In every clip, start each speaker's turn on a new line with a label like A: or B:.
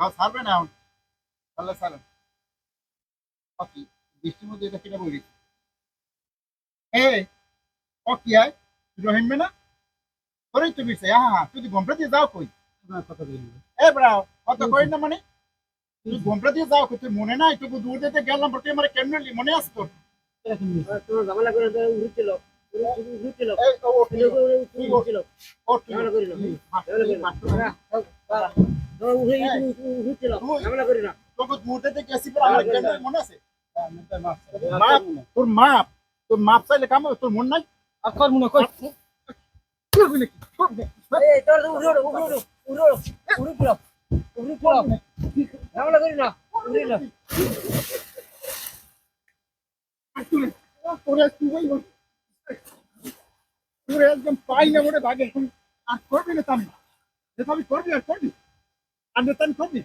A: ছাড়বে না বৃষ্টির মধ্যে এটা কেটে বলি এই ও কি আয়? রহিমবে না? তোরই তো বিষয় হ্যাঁ হ্যাঁ তুই গম্পরা দিয়ে যাও কই?
B: কথা
A: এ ব্রাও কত কই না মানে? তুই গম্পরা দিয়ে যাও কই তুই মনে নাই? তুই দূর দিতে গেলাম তুই আমার কেন নিলি মনে আছে তোর?
C: তোমার ঝামেলা করে উড়ো ছিল উড়ো ছিল
A: এই ও ও তুই
C: উড়ো ছিল
A: ও তুই
C: ঝামেলা করি না।
A: তোকে দূর দিতে গেছি পর আমার কেন মনে আছে? মাপ তোর মাপ তোর মাপ চাইলে কাম তোর মন নাই?
B: আর কর মনে কর।
A: পাই না মনে ভাগে আর করবি না তামি যেটা আমি করবি আর করবি আর নেতা আমি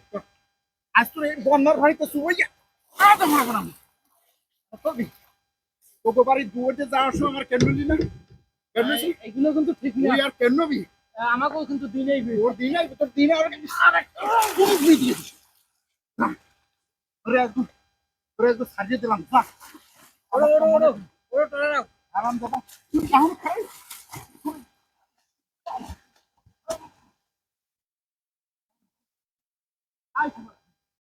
A: আজ তোর এই বন্যার ভাড়িতে শুয়ে আজ আমার বানাম করবি তোকে বাড়ি দুয়ারে যাওয়ার সময় আমার কেন না?
B: এগুলো কিন্তু ঠিক না।
A: আর কেন নিবি
B: আমাকেও কিন্তু দিনেই
A: তোর দিনে আর একদম একদম সাজিয়ে দিলাম।
C: তোরা
A: আরাম তুই কেমন খাই।